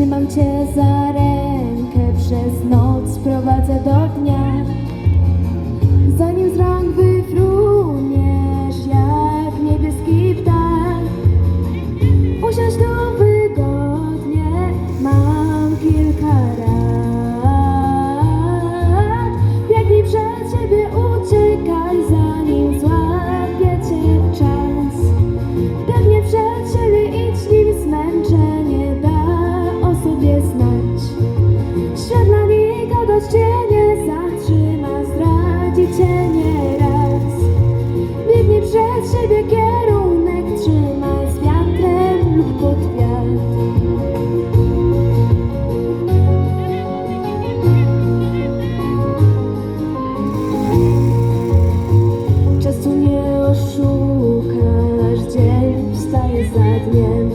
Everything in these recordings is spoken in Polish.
Trzymam cię za rękę. siebie kierunek trzymaj z wiatrem lub pod wiatr. Czasu nie oszukasz, dzień wstaje za dniem.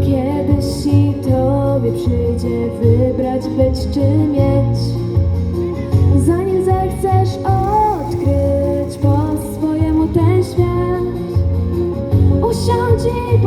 Kiedyś i tobie przyjdzie wybrać być czy mieć.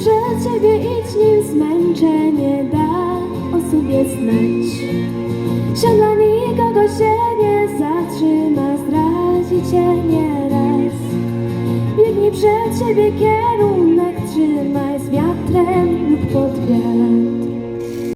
Przed siebie idź, nim zmęczenie da o sobie znać. Siadła nikogo się nie zatrzyma, zdradzi cię nieraz. Biegnij przed siebie kierunek, trzymaj z wiatrem